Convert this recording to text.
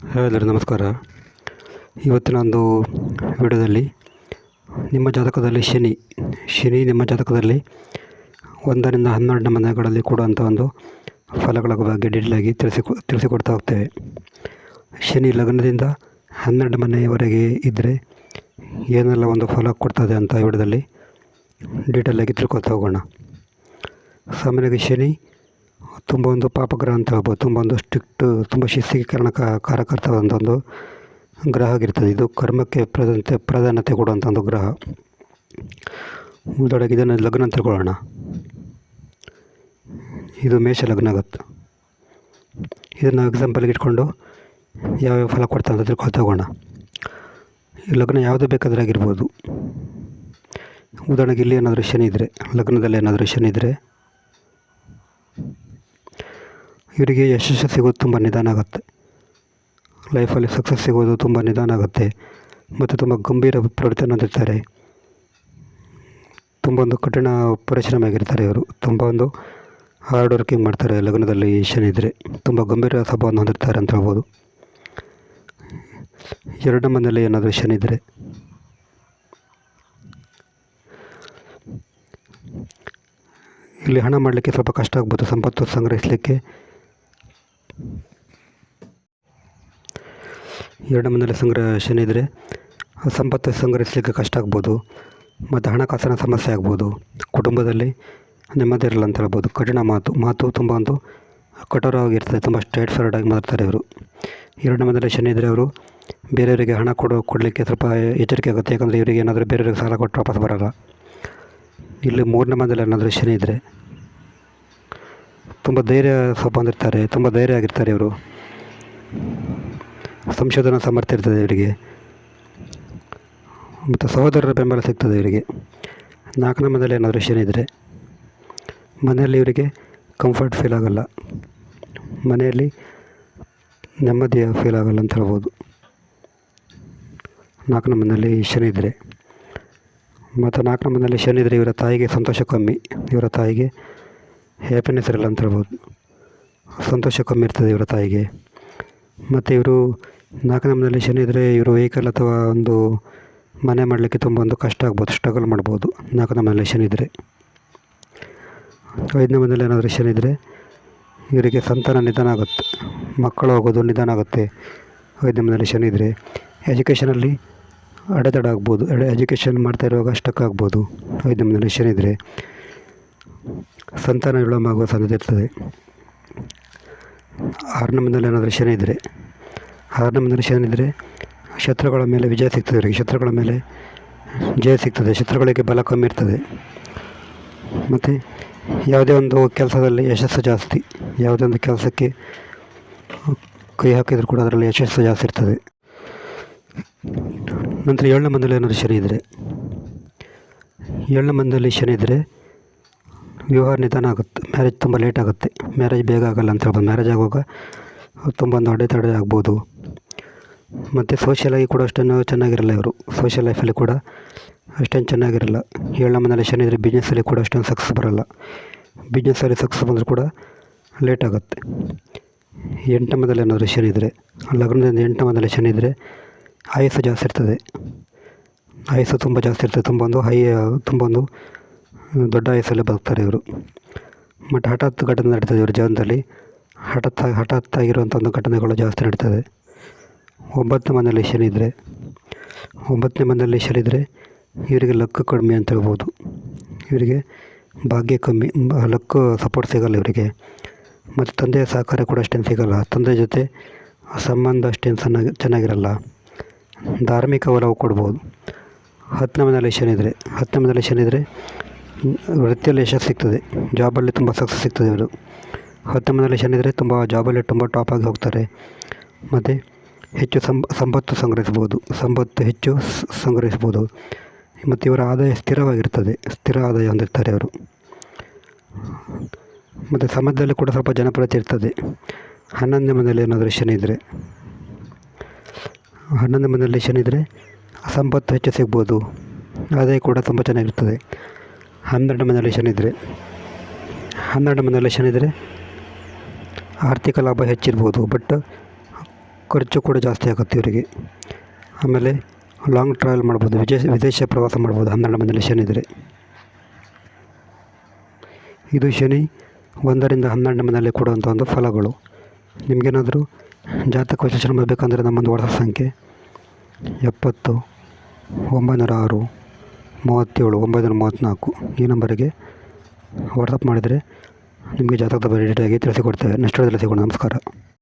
ಎಲ್ಲರಿಗೂ ನಮಸ್ಕಾರ. ಇವತ್ತಿನ ಒಂದು ವಿಡಿಯೋದಲ್ಲಿ ನಿಮ್ಮ ಜಾತಕದಲ್ಲಿ ಶನಿ ಶನಿ ನಿಮ್ಮ ಜಾತಕದಲ್ಲಿ ಒಂದರಿಂದ ಹನ್ನೆರಡನೇ ಮನೆಗಳಲ್ಲಿ ಕೊಡುವಂಥ ಒಂದು ಫಲಗಳ ಬಗ್ಗೆ ಡೀಟೇಲಾಗಿ ತಿಳಿಸಿ ತಿಳಿಸಿಕೊಡ್ತಾ ಹೋಗ್ತೇವೆ. ಶನಿ ಲಗ್ನದಿಂದ ಹನ್ನೆರಡು ಮನೆಯವರೆಗೆ ಇದ್ದರೆ ಏನೆಲ್ಲ ಒಂದು ಫಲ ಕೊಡ್ತದೆ ಅಂತ ವಿಡಿಯೋದಲ್ಲಿ ಡೀಟೇಲಾಗಿ ತಿಳ್ಕೊಳ್ತಾ ಹೋಗೋಣ. ಸಾಮಾನ್ಯವಾಗಿ ಶನಿ ತುಂಬ ಒಂದು ಪಾಪಗ್ರಹ ಅಂತ ಹೇಳ್ಬೋದು. ತುಂಬ ಒಂದು ಸ್ಟ್ರಿಕ್ಟ್, ತುಂಬ ಶಿಸ್ತೀಕರಣ ಕಾರ್ಯಕರ್ತವಾದಂಥ ಒಂದು ಗ್ರಹ ಆಗಿರ್ತದೆ. ಇದು ಕರ್ಮಕ್ಕೆ ಪ್ರಧಾನತೆ ಪ್ರಾಧಾನ್ಯತೆ ಕೊಡುವಂಥ ಒಂದು ಗ್ರಹ. ಉದಾಹರಣೆಗೆ ಇದನ್ನು ಲಗ್ನ ಅಂತ ತಿಳ್ಕೊಳ್ಳೋಣ. ಇದು ಮೇಷ ಲಗ್ನ ಆಗುತ್ತೆ. ಇದನ್ನು ಎಕ್ಸಾಂಪಲ್ಗೆ ಇಟ್ಕೊಂಡು ಯಾವ್ಯಾವ ಫಲ ಕೊಡ್ತಾ ಅಂತ ತಿಳ್ಕೊಳ್ತಾ ಹೋಗೋಣ. ಈ ಲಗ್ನ ಯಾವುದೇ ಬೇಕಾದ್ರೆ ಆಗಿರ್ಬೋದು. ಉದಾಹರಣೆಗೆ ಇಲ್ಲಿ ಏನಾದರೂ ಶನಿ ಇದ್ದರೆ ಲಗ್ನದಲ್ಲಿ ಏನಾದರೂ ಶನಿ ಇದ್ದರೆ ಇವರಿಗೆ ಯಶಸ್ಸು ಸಿಗೋದು ತುಂಬ ನಿಧಾನ ಆಗುತ್ತೆ. ಲೈಫಲ್ಲಿ ಸಕ್ಸಸ್ ಸಿಗೋದು ತುಂಬ ನಿಧಾನ ಆಗುತ್ತೆ. ಮತ್ತು ತುಂಬ ಗಂಭೀರ ಪ್ರವೃತ್ತಿಯನ್ನು ಹೊಂದಿರ್ತಾರೆ. ತುಂಬ ಒಂದು ಕಠಿಣ ಪರಿಶ್ರಮ ಆಗಿರ್ತಾರೆ ಇವರು. ತುಂಬ ಒಂದು ಹಾರ್ಡ್ ವರ್ಕಿಂಗ್ ಮಾಡ್ತಾರೆ ಲಗ್ನದಲ್ಲಿ ಶನಿ ಇದ್ದರೆ ತುಂಬ ಗಂಭೀರ ಸ್ವಭಾವವನ್ನು ಹೊಂದಿರ್ತಾರೆ ಅಂತ ಹೇಳ್ಬೋದು. ಎರಡನೇ ಮನೆಯಲ್ಲಿ ಏನಾದರೂ ಇದ್ದರೆ ಇಲ್ಲಿ ಹಣ ಮಾಡಲಿಕ್ಕೆ ಸ್ವಲ್ಪ ಕಷ್ಟ ಆಗ್ಬೋದು. ಸಂಪತ್ತು ಸಂಗ್ರಹಿಸಲಿಕ್ಕೆ. ಎರಡು ಮನೆಯಲ್ಲಿ ಸಂಗ್ರಹ ಇದ್ದರೆ ಸಂಪತ್ತು ಸಂಗ್ರಹಿಸಲಿಕ್ಕೆ ಕಷ್ಟ ಆಗ್ಬೋದು, ಮತ್ತು ಹಣಕಾಸಿನ ಸಮಸ್ಯೆ ಆಗ್ಬೋದು, ಕುಟುಂಬದಲ್ಲಿ ನೆಮ್ಮದಿ ಇರಲ್ಲ ಅಂತ ಹೇಳ್ಬೋದು. ಕಠಿಣ ಮಾತು ಮಾತು ತುಂಬ ಒಂದು ಕಠೋರವಾಗಿರ್ತದೆ, ತುಂಬ ಸ್ಟ್ರೈಟ್ ಫಾರ್ವರ್ಡ್ ಆಗಿ ಮಾತಾಡ್ತಾರೆ ಇವರು. ಎರಡನೇ ಮನೆಯಲ್ಲಿ ಶನಿ ಇದ್ದರೆ ಅವರು ಬೇರೆಯವರಿಗೆ ಹಣ ಕೊಡು, ಕೊಡಲಿಕ್ಕೆ ಸ್ವಲ್ಪ ಎಚ್ಚರಿಕೆ ಆಗುತ್ತೆ, ಯಾಕಂದರೆ ಇವರಿಗೆ ಏನಾದರೂ ಬೇರೆಯವ್ರಿಗೆ ಸಾಲ ಕೊಟ್ಟು ವಾಪಸ್ ಬರೋಲ್ಲ. ಇಲ್ಲಿ ಮೂರನೇ ಮನೆಯಲ್ಲಿ ಏನಾದರೂ ಶನಿ ಇದ್ದರೆ ತುಂಬ ಧೈರ್ಯ, ಸ್ವಲ್ಪ ಬಂದಿರ್ತಾರೆ ತುಂಬ ಧೈರ್ಯ ಆಗಿರ್ತಾರೆ ಇವರು. ಸಂಶೋಧನಾ ಸಾಮರ್ಥ್ಯ ಇರ್ತದೆ ಇವರಿಗೆ. ಮತ್ತು ಸಹೋದರರ ಬೆಂಬಲ ಸಿಗ್ತದೆ ಇವರಿಗೆ. ನಾಲ್ಕನೇ ಮನೆಯಲ್ಲಿ ಏನಾದರೂ ಶನಿ ಇದ್ದರೆ ಮನೆಯಲ್ಲಿ ಇವರಿಗೆ ಕಂಫರ್ಟ್ ಫೀಲ್ ಆಗೋಲ್ಲ. ಮನೆಯಲ್ಲಿ ನೆಮ್ಮದಿಯ ಫೀಲ್ ಆಗೋಲ್ಲ ಅಂತ ಹೇಳ್ಬೋದು. ನಾಲ್ಕನೇ ಮನೆಯಲ್ಲಿ ಇದ್ದರೆ ಮತ್ತು ನಾಲ್ಕನೇ ಮನೆಯಲ್ಲಿ ಇದ್ದರೆ ಇವರ ತಾಯಿಗೆ ಸಂತೋಷ ಕಮ್ಮಿ ಇವರ ತಾಯಿಗೆ ಹ್ಯಾಪಿನೆಸ್ ಇರಲ್ಲ ಅಂತ ಹೇಳ್ಬೋದು. ಸಂತೋಷ ಕಮ್ಮಿ ಇರ್ತದೆ ಇವರ ತಾಯಿಗೆ. ಮತ್ತು ಇವರು ನಾಲ್ಕನೇ ಮನೆಯಲ್ಲಿ ಶನಿ ಇದ್ದರೆ ಇವರು ವೆಹಿಕಲ್ ಅಥವಾ ಒಂದು ಮನೆ ಮಾಡಲಿಕ್ಕೆ ತುಂಬ ಒಂದು ಕಷ್ಟ ಆಗ್ಬೋದು ಸ್ಟ್ರಗಲ್ ಮಾಡ್ಬೋದು. ನಾಲ್ಕು ಮನೆಯಲ್ಲಿ ಶನಿ ಇದ್ದರೆ ಐದನೇ ಮನೆಯಲ್ಲಿ ಏನಾದರೂ ಶನಿ ಇದ್ದರೆ ಇವರಿಗೆ ಸಂತಾನ ನಿಧಾನ ಆಗುತ್ತೆ. ಮಕ್ಕಳು ಹೋಗೋದು ನಿಧಾನ ಆಗುತ್ತೆ. ಐದನೇ ಮನೆಯಲ್ಲಿ ಶನಿ ಇದ್ದರೆ ಎಜುಕೇಷನಲ್ಲಿ ಅಡೆತಡೆ ಆಗ್ಬೋದು. ಎಡೆ ಎಜುಕೇಷನ್ ಮಾಡ್ತಾ ಇರುವಾಗ ಸ್ಟಕ್ ಆಗ್ಬೋದು. ಐದನೇ ಮನೆಯಲ್ಲಿ ಶನಿ ಇದ್ದರೆ ಸಂತಾನ ವಿಳಂಬ ಆಗುವ ಸಾಧ್ಯತೆ ಇರ್ತದೆ. ಆರನೇ ಮನೆಯಲ್ಲಿ ಏನಾದರೂ ಶನಿ ಇದ್ದರೆ ಆರನೇ ಮಂದಿರ ಶನಿದ್ರೆ ಶತ್ರುಗಳ ಮೇಲೆ ವಿಜಯ ಸಿಗ್ತದೆ ಅವರಿಗೆ. ಶತ್ರುಗಳ ಮೇಲೆ ಜಯ ಸಿಗ್ತದೆ. ಶತ್ರುಗಳಿಗೆ ಬಲ ಕಮ್ಮಿ ಇರ್ತದೆ. ಮತ್ತು ಯಾವುದೇ ಒಂದು ಕೆಲಸದಲ್ಲಿ ಯಶಸ್ಸು ಜಾಸ್ತಿ, ಯಾವುದೇ ಒಂದು ಕೆಲಸಕ್ಕೆ ಕೈ ಹಾಕಿದರೂ ಕೂಡ ಅದರಲ್ಲಿ ಯಶಸ್ಸು ಜಾಸ್ತಿ ಇರ್ತದೆ. ನಂತರ ಏಳನೇ ಮಂದಿಯಲ್ಲಿ ಏನಾದರೂ ಶನಿ ಇದ್ದರೆ ಏಳನೇ ಮಂದಿಯಲ್ಲಿ ಶನಿ ಇದ್ದರೆ ವಿವಾಹ ನಿಧಾನ ಆಗುತ್ತೆ. ಮ್ಯಾರೇಜ್ ತುಂಬ ಲೇಟ್ ಆಗುತ್ತೆ. ಮ್ಯಾರೇಜ್ ಬೇಗ ಆಗಲ್ಲ ಅಂತ ಹೇಳ್ಬೋದು. ಮ್ಯಾರೇಜ್ ಆಗುವಾಗ ತುಂಬ ಒಂದು ಅಡೆತಡೆ ಆಗ್ಬೋದು. ಮತ್ತು ಸೋಷಿಯಲಾಗಿ ಕೂಡ ಅಷ್ಟೇನು ಚೆನ್ನಾಗಿರಲ್ಲ ಇವರು. ಸೋಷಿಯಲ್ ಲೈಫಲ್ಲಿ ಕೂಡ ಅಷ್ಟೇನು ಚೆನ್ನಾಗಿರಲ್ಲ. ಏಳನೇ ಮನೆಯಲ್ಲಿ ಶನಿ ಇದ್ದರೆ ಬಿಸ್ನೆಸ್ಸಲ್ಲಿ ಕೂಡ ಅಷ್ಟೊಂದು ಸಕ್ಸಸ್ ಬರಲ್ಲ. ಬಿಸ್ನೆಸ್ಸಲ್ಲಿ ಸಕ್ಸಸ್ ಬಂದರೂ ಕೂಡ ಲೇಟ್ ಆಗುತ್ತೆ. ಎಂಟನೇ ಮನೆಯಲ್ಲಿ ಏನಾದರೂ ಶನಿ ಇದ್ದರೆ ಲಗ್ನದಿಂದ ಎಂಟನೇ ಮನೆಯಲ್ಲಿ ಶನಿ ಇದ್ದರೆ ಆಯಸ್ಸು ಜಾಸ್ತಿ ಇರ್ತದೆ. ಆಯಸ್ಸು ತುಂಬ ಜಾಸ್ತಿ ಇರ್ತದೆ. ತುಂಬ ಒಂದು ಹೈ ತುಂಬ ಒಂದು ದೊಡ್ಡ ಆಯಸ್ಸಲ್ಲೇ ಬದುಕ್ತಾರೆ ಇವರು. ಮತ್ತು ಹಠಾತ್ ಘಟನೆ ನಡೀತದೆ ಇವ್ರ ಜೀವನದಲ್ಲಿ. ಹಠಾತ್ ಹಠಾತ್ ಆಗಿರುವಂಥ ಒಂದು ಘಟನೆಗಳು ಜಾಸ್ತಿ ನಡೀತದೆ. ಒಂಬತ್ತನೇ ಮನೆಯಲ್ಲಿ ಶನಿ ಇದ್ದರೆ ಒಂಬತ್ತನೇ ಮನೆಯಲ್ಲಿ ಶನಿ ಇದ್ದರೆ ಇವರಿಗೆ ಲಕ್ ಕಡಿಮೆ ಅಂತ ಹೇಳ್ಬೋದು. ಇವರಿಗೆ ಭಾಗ್ಯ ಕಮ್ಮಿ ಲಕ್ ಸಪೋರ್ಟ್ ಸಿಗಲ್ಲ ಇವರಿಗೆ. ಮತ್ತು ತಂದೆಯ ಸಹಕಾರ ಕೂಡ ಅಷ್ಟೇನು ಸಿಗಲ್ಲ. ತಂದೆ ಜೊತೆ ಸಂಬಂಧ ಅಷ್ಟೇನು ಚೆನ್ನಾಗಿ ಚೆನ್ನಾಗಿರಲ್ಲ. ಧಾರ್ಮಿಕ ಒಲವು ಕೊಡ್ಬೋದು. ಹತ್ತನೇ ಮನೆಯಲ್ಲಿ ಶನಿದ್ರೆ ಹತ್ತನೇ ಮನೆಯಲ್ಲಿ ಶನಿದ್ರೆ ವೃತ್ತಿಯಲ್ಲಿ ಯಶಸ್ಸು ಸಿಗ್ತದೆ. ಜಾಬಲ್ಲಿ ತುಂಬ ಸಕ್ಸಸ್ ಸಿಗ್ತದೆ ಇವರು. ಶನಿ ಇದ್ದರೆ ತುಂಬ ಜಾಬಲ್ಲಿ ತುಂಬ ಟಾಪಾಗಿ ಹೋಗ್ತಾರೆ. ಮತ್ತು ಹೆಚ್ಚು ಸಂಪತ್ತು ಸಂಗ್ರಹಿಸ್ಬೋದು ಸಂಪತ್ತು ಹೆಚ್ಚು ಸಂಗ್ರಹಿಸ್ಬೋದು ಮತ್ತು ಇವರ ಆದಾಯ ಸ್ಥಿರವಾಗಿರ್ತದೆ. ಸ್ಥಿರ ಆದಾಯ ಹೊಂದಿರ್ತಾರೆ ಅವರು. ಮತ್ತು ಸಮಾಜದಲ್ಲಿ ಕೂಡ ಸ್ವಲ್ಪ ಜನಪ್ರಿಯತೆ ಇರ್ತದೆ. ಹನ್ನೊಂದನೇ ಮನೆಯಲ್ಲಿ ಏನಾದರೂ ಶನಿ ಇದ್ದರೆ ಹನ್ನೊಂದನೇ ಮನೆಯಲ್ಲಿ ಶನಿ ಇದ್ದರೆ ಸಂಪತ್ತು ಹೆಚ್ಚು ಸಿಗ್ಬೋದು. ಆದಾಯ ಕೂಡ ತುಂಬ ಚೆನ್ನಾಗಿರ್ತದೆ. ಹನ್ನೆರಡು ಮನೆಯಲ್ಲಿ ಶನಿ ಇದ್ದರೆ ಹನ್ನೆರಡು ಮನೆಯಲ್ಲಿ ಶನಿ ಇದ್ದರೆ ಆರ್ಥಿಕ ಲಾಭ ಹೆಚ್ಚಿರ್ಬೋದು ಬಟ್ ಖರ್ಚು ಕೂಡ ಜಾಸ್ತಿ ಆಗುತ್ತೆ ಇವರಿಗೆ. ಆಮೇಲೆ ಲಾಂಗ್ ಟ್ರಾವೆಲ್ ಮಾಡ್ಬೋದು ವಿದೇಶ ವಿದೇಶ ಪ್ರವಾಸ ಮಾಡ್ಬೋದು, ಹನ್ನೆರಡು ಮಂದಿಯಲ್ಲಿ ಶನಿ ಇದ್ದರೆ ಇದು ಶನಿ ಒಂದರಿಂದ ಹನ್ನೆರಡು ಮನೆಯಲ್ಲಿ ಕೊಡುವಂಥ ಒಂದು ಫಲಗಳು. ನಿಮಗೇನಾದರೂ ಜಾತಕ ವಿಶ್ಲೇಷಣೆ ಮಾಡಬೇಕಂದ್ರೆ ನಮ್ಮೊಂದು ವಾಟ್ಸಪ್ ಸಂಖ್ಯೆ ಎಪ್ಪತ್ತು, ಒಂಬೈನೂರ ಆರು, ಮೂವತ್ತೇಳು, ಒಂಬೈನೂರ ಮೂವತ್ತ್ನಾಲ್ಕು ಈ ನಂಬರಿಗೆ ವಾಟ್ಸಪ್ ಮಾಡಿದರೆ ನಿಮಗೆ ಜಾತಕದ ಬಗ್ಗೆ ಡೀಟೇಲಾಗಿ ತಿಳಿಸಿಕೊಡ್ತೇವೆ ನೆಕ್ಸ್ಟ್ ವಿಡಿಯೋದಲ್ಲಿ ಸಿಗೋಣ ನಮಸ್ಕಾರ.